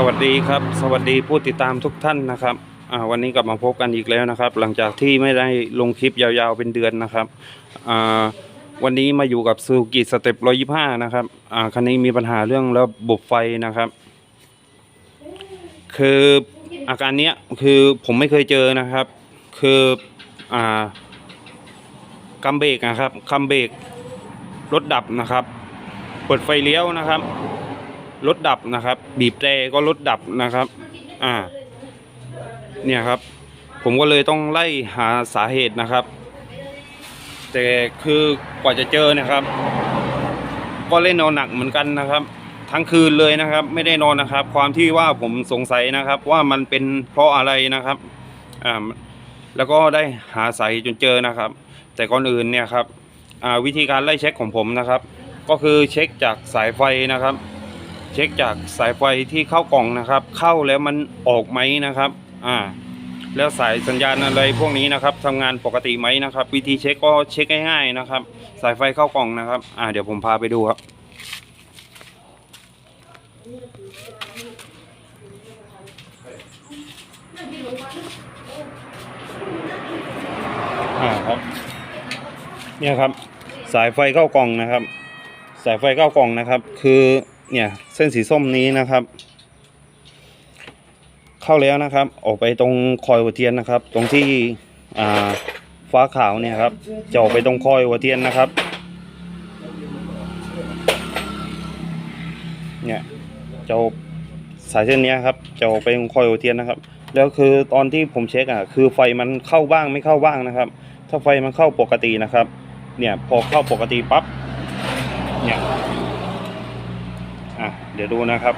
สวัสดีครับ สวัสดีผู้ติดตามทุกท่านนะครับวันนี้กลับมาพบกันอีกแล้วนะครับ หลังจากที่ไม่ได้ลงคลิปยาวๆเป็นเดือนนะครับวันนี้มาอยู่กับซูกิสเต็ปร้อยี่ห้านะครับคันนี้มีปัญหาเรื่องระบบไฟนะครับ คืออาการเนี้ยคือผมไม่เคยเจอนะครับ คืออ่าคัมเบรกนะครับคัมเบรกรถดับนะครับ เปิดไฟเลี้ยวนะครับ รถดับนะครับ บีบแตรก็รถดับนะครับ อ่า เนี่ยครับ ผมก็เลยต้องไล่หาสาเหตุนะครับ แต่คือกว่าจะเจอนะครับ ก็เล่นนอนหนักเหมือนกันนะครับ ทั้งคืนเลยนะครับ ไม่ได้นอนนะครับ ความที่ว่าผมสงสัยนะครับ ว่ามันเป็นเพราะอะไรนะครับ อ่า แล้วก็ได้หาสาเหตุจนเจอนะครับ แต่ก่อนอื่นเนี่ยครับ อ่า วิธีการไล่เช็คของผมนะครับ ก็คือเช็คจากสายไฟนะครับ เช็คจากสายไฟที่เข้ากล่องนะครับ เข้าแล้วมันออกไหมนะครับอ่าแล้วสายสัญญาณอะไรพวกนี้นะครับทำงานปกติไหมนะครับ วิธีเช็คก็เช็คง่ายๆนะครับ สายไฟเข้ากล่องนะครับ อ่าเดี๋ยวผมพาไปดูครับอ่าครับเนี่ยครับ สายไฟเข้ากล่องนะครับ สายไฟเข้ากล่องนะครับ คือ เนี่ยเส้นสีส้มนี้นะครับ เข้าแล้วนะครับ ออกไปตรงคอยหัวเทียนนะครับ ตรงที่ฟ้าขาวเนี่ยครับจะออกไปตรงคอยหัวเทียนนะครับ เนี่ยจะเอาสายเส้นนี้ครับจะออกไปตรงคอยหัวเทียนนะครับ แล้วคือตอนที่ผมเช็คอะคือไฟมันเข้าบ้างไม่เข้าบ้างนะครับ ถ้าไฟมันเข้าปกตินะครับ เนี่ยพอเข้าปกติปั๊บเนี่ย เดี๋ยวดูนะครับ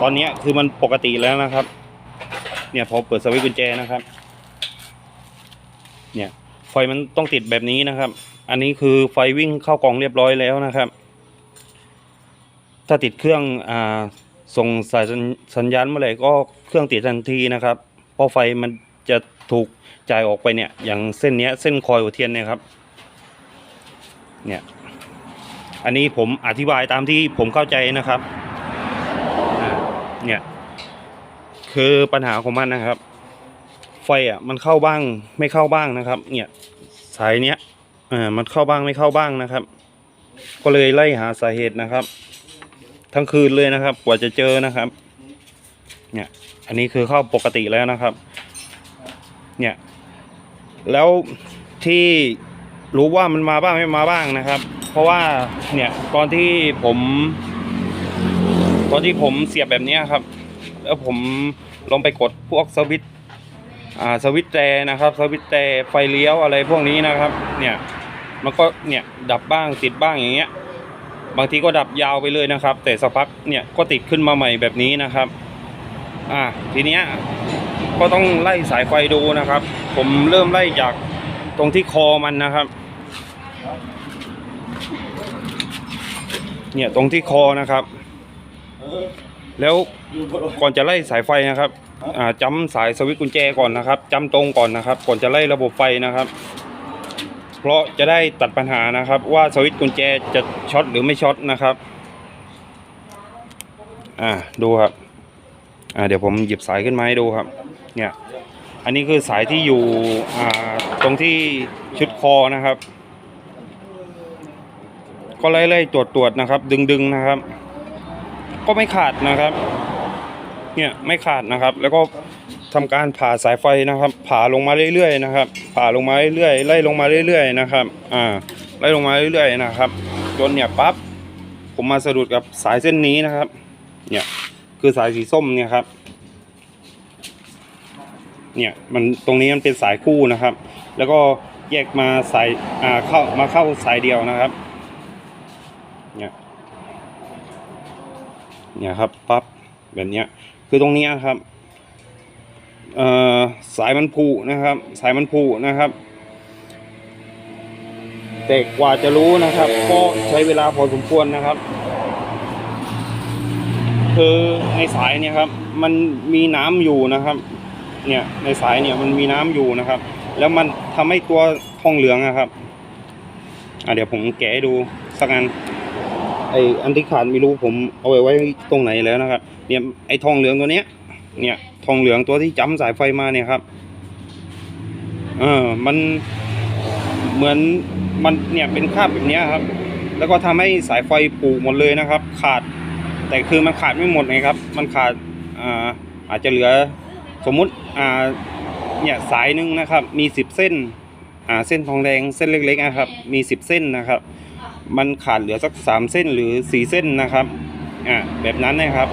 ตอนนี้คือมันปกติแล้วนะครับ เนี่ยพอเปิดสวิตช์กุญแจนะครับ เนี่ยไฟมันต้องติดแบบนี้นะครับ อันนี้คือไฟวิ่งเข้ากล่องเรียบร้อยแล้วนะครับ ถ้าติดเครื่องอ่าส่งสายสัญสัญญาณเมื่อไหร่ก็เครื่องติดทันทีนะครับ เพราะไฟมันจะถูกจ่ายออกไปเนี่ย อย่างเส้นเนี้ยเส้นคอยหัวเทียนเนี่ยครับ เนี่ย อันนี้ผมอธิบายตามที่ผมเข้าใจนะครับเนี่ยคือปัญหาของมันนะครับ ไฟอะมันเข้าบ้างไม่เข้าบ้างนะครับ เนี่ยสายเนี้ยอ่ามันเข้าบ้างไม่เข้าบ้างนะครับ ก็เลยไล่หาสาเหตุนะครับ ทั้งคืนเลยนะครับ กว่าจะเจอนะครับ เนี่ยอันนี้คือเข้าปกติแล้วนะครับ เนี่ยแล้วที่รู้ว่ามันมาบ้างไม่มาบ้างนะครับ ราะว่าเนี่ยตอนที่ผม ตอนที่ผมเสียบแบบนี้ครับ แล้วผมลงไปกดพวกสวิตอ่าสวิตแตรนะครับ สวิตแตรไฟเลี้ยวอะไรพวกนี้นะครับ เนี่ยมันก็เนี่ยดับบ้างติดบ้างอย่างเงี้ย บางทีก็ดับยาวไปเลยนะครับ แต่สักพักเนี่ยก็ติดขึ้นมาใหม่แบบนี้นะครับอ่าทีเนี้ยก็ต้องไล่สายไฟดูนะครับ ผมเริ่มไล่จากตรงที่คอมันนะครับ เนี่ยตรงที่คอนะครับ แล้วก่อนจะไล่สายไฟนะครับอ่าจำสายสวิตช์กุญแจก่อนนะครับจำตรงก่อนนะครับ ก่อนจะไล่ระบบไฟนะครับ เพราะจะได้ตัดปัญหานะครับ ว่าสวิตช์กุญแจจะช็อตหรือไม่ช็อตนะครับ อ่าดูครับ อ่าเดี๋ยวผมหยิบสายขึ้นมาให้ดูครับ เนี่ย อันนี้คือสายที่อยู่อ่าตรงที่ชุดคอนะครับ ก็ไล่ไล่ตรวจตรวจนะครับ ดึงดึงนะครับ ก็ไม่ขาดนะครับ เนี่ยไม่ขาดนะครับ แล้วก็ทำการผ่าสายไฟนะครับ ผ่าลงมาเรื่อยๆนะครับ ผ่าลงมาเรื่อยๆไล่ลงมาเรื่อยๆนะครับ อ่า ไล่ลงมาเรื่อยๆนะครับ จนเนี่ยปั๊บผมมาสะดุดกับสายเส้นนี้นะครับ เนี่ยคือสายสีส้มเนี่ยครับ เนี่ยมันตรงนี้มันเป็นสายคู่นะครับ แล้วก็แยกมาสายอ่าเข้ามาเข้าสายเดียวนะครับ เนี่ย เนี่ยครับปั๊บแบบเนี้ยคือตรงเนี้ยครับสายมันผูนะครับ สายมันผูนะครับแต่กว่าจะรู้นะครับก็ใช้เวลาพอสมควรนะครับ คือในสายเนี่ยครับมันมีน้ำอยู่นะครับ เนี่ยในสายเนี่ยมันมีน้ำอยู่นะครับ แล้วมันทำให้ตัวทองเหลืองนะครับอะเดี๋ยวผมแกะดูสักอัน ไออันที่ขาดไม่รู้ผมเอาไว้ไว้ตรงไหนแล้วนะครับ เนี่ยไอทองเหลืองตัวเนี้ย เนี่ยทองเหลืองตัวที่จ้ำสายไฟมาเนี่ยครับเออมันเหมือนมันเนี่ยเป็นคราบแบบเนี้ยครับ แล้วก็ทำให้สายไฟปูหมดเลยนะครับ ขาด แต่คือมันขาดไม่หมดไงครับ มันขาดอ่าอาจจะเหลือสมมุติอ่าเนี่ยสายหนึ่งนะครับ มีสิบเส้นอ่าเส้นทองแดงเส้นเล็กๆนะครับ มีสิบเส้นนะครับ มันขาดเหลือสักสามเส้นหรือสี่เส้นนะครับอ่าแบบนั้นนะครับ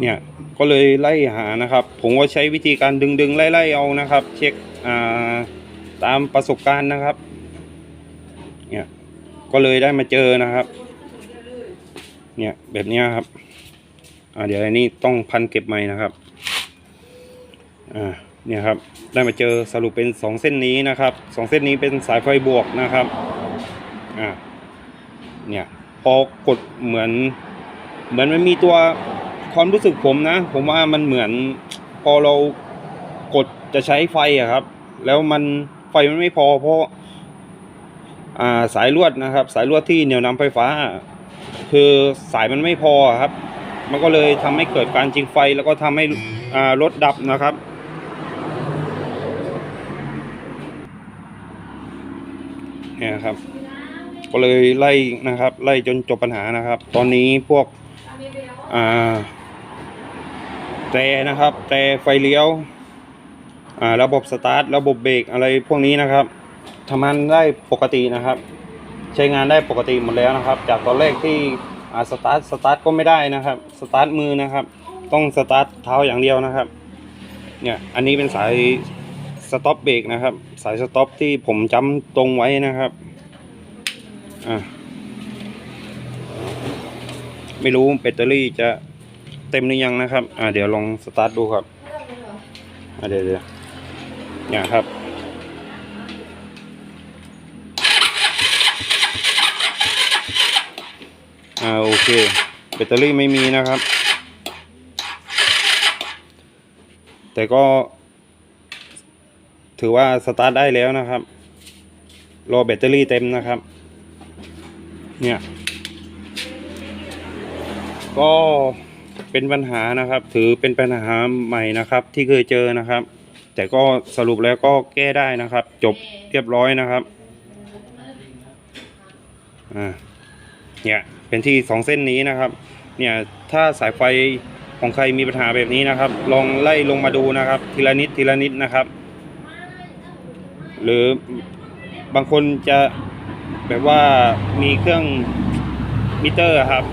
เนี่ยก็เลยไล่หานะครับ ผมก็ใช้วิธีการดึงดึงๆไล่ไล่ๆเอานะครับ เช็คอ่าตามประสบการณ์นะครับ เนี่ยก็เลยได้มาเจอนะครับ เนี่ยแบบนี้ครับอ่าเดี๋ยวอันนี้ต้องพันเก็บใหม่นะครับ อ่าเนี่ยครับได้มาเจอสรุปเป็นสองเส้นนี้นะครับสองเส้นนี้เป็นสายไฟบวกนะครับอ่าเนี่ยพอกดเหมือน เหมือนมันมีตัวความรู้สึกผมนะ ผมว่ามันเหมือนพอเรากดจะใช้ไฟอะครับ แล้วมันไฟมันไม่พอเพราะอ่าสายลวดนะครับ สายลวดที่เหนี่ยวนำไฟฟ้า คือสายมันไม่พอครับ มันก็เลยทำให้เกิดการจิงไฟแล้วก็ทำให้อ่ารถดับนะครับ เนี่ยครับ ก็เลยไล่นะครับ ไล่จนจบปัญหานะครับ ตอนนี้พวกอ่าแต่นะครับ แต่ไฟเลี้ยวอ่าระบบสตาร์ทระบบเบรกอะไรพวกนี้นะครับทำงานได้ปกตินะครับ ใช้งานได้ปกติหมดแล้วนะครับ จากตอนแรกที่อ่าสตาร์ทสตาร์ทก็ไม่ได้นะครับสตาร์ทมือนะครับ ต้องสตาร์ทเท้าอย่างเดียวนะครับ เนี่ยอันนี้เป็นสาย ต็อปเบรกนะครับ สายสต็อปที่ผมจำตรงไว้นะครับอ่าไม่รู้แบตเตอรี่จะเต็มหรือยังนะครับ อ่าเดี๋ยวลองสตาร์ทดูครับอ่าเดี๋ยวเดี๋ยวเนี่ยครับ อ่าโอเคแบตเตอรี่ไม่มีนะครับ แต่ก็ ถือว่าสตาร์ทได้แล้วนะครับ รอแบตเตอรี่เต็มนะครับ เนี่ย ก็เป็นปัญหานะครับ ถือเป็นปัญหาใหม่นะครับ ที่เคยเจอนะครับ แต่ก็สรุปแล้วก็แก้ได้นะครับ จบเรียบร้อยนะครับอ่าเนี่ยเป็นที่สองเส้นนี้นะครับ เนี่ยถ้าสายไฟของใครมีปัญหาแบบนี้นะครับ ลองไล่ลงมาดูนะครับ ทีละนิดทีละนิดนะครับ หรือบางคนจะแบบว่ามีเครื่องมิเตอร์ครับ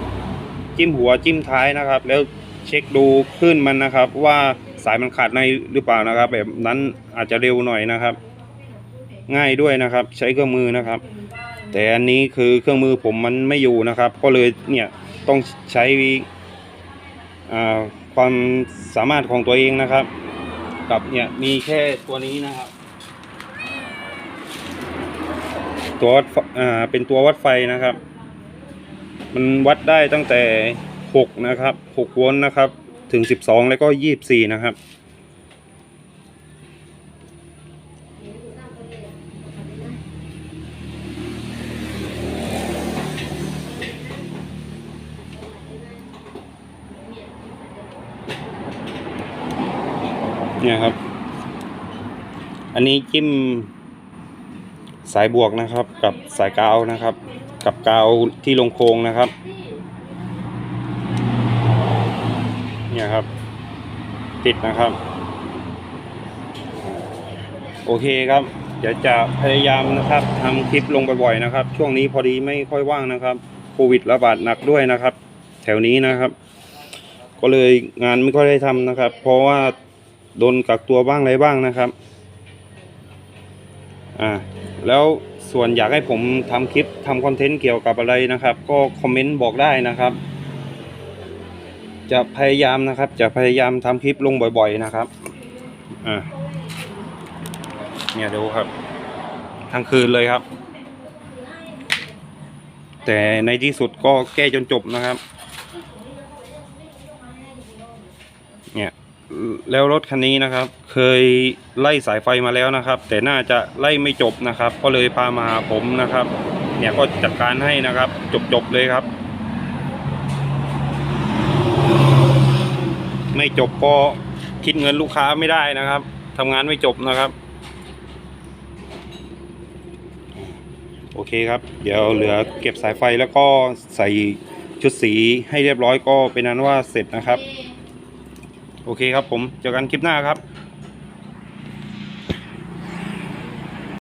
จิ้มหัวจิ้มท้ายนะครับ แล้วเช็คดูคลื่นมันนะครับ ว่าสายมันขาดในหรือเปล่านะครับ แบบนั้นอาจจะเร็วหน่อยนะครับ ง่ายด้วยนะครับ ใช้เครื่องมือนะครับ แต่อันนี้คือเครื่องมือผมมันไม่อยู่นะครับ ก็เลยเนี่ยต้องใช้ความสามารถของตัวเองนะครับ กับเนี่ยมีแค่ตัวนี้นะครับ ตัววัดไฟอ่าเป็นตัววัดไฟนะครับ มันวัดได้ตั้งแต่ 6 นะครับ 6 โวลต์นะครับ ถึง 12 แล้วก็ 24 นะครับ เนี่ยครับ อันนี้จิ้ม สายบวกนะครับ กับสายกาวนะครับ กับกาวที่ลงโค้งนะครับ เนี่ยครับ ติดนะครับ โอเคครับเดี๋ยวจะพยายามนะครับทำคลิปลงบ่อยๆนะครับ ช่วงนี้พอดีไม่ค่อยว่างนะครับโควิดระบาดหนักด้วยนะครับ แถวนี้นะครับ ก็เลยงานไม่ค่อยได้ทำนะครับ เพราะว่าโดนกักตัวบ้างอะไรบ้างนะครับ อ่า แล้วส่วนอยากให้ผมทำคลิปทำคอนเทนต์เกี่ยวกับอะไรนะครับ ก็คอมเมนต์บอกได้นะครับ จะพยายามนะครับ จะพยายามทำคลิปลงบ่อย ๆนะครับอ่าเนี่ยดูครับ ทั้งคืนเลยครับ แต่ในที่สุดก็แก้จนจบนะครับ เนี่ย แล้วรถคันนี้นะครับ เคยไล่สายไฟมาแล้วนะครับ แต่น่าจะไล่ไม่จบนะครับ ก็เลยพามาหาผมนะครับ เนี่ยก็จัดการให้นะครับ จบๆเลยครับ ไม่จบก็คิดเงินลูกค้าไม่ได้นะครับทำงานไม่จบนะครับ โอเคครับ เดี๋ยวเหลือเก็บสายไฟแล้วก็ใส่ชุดสีให้เรียบร้อยก็เป็นนั้นว่าเสร็จนะครับ โอเคครับผมเจอกันคลิปหน้าครับ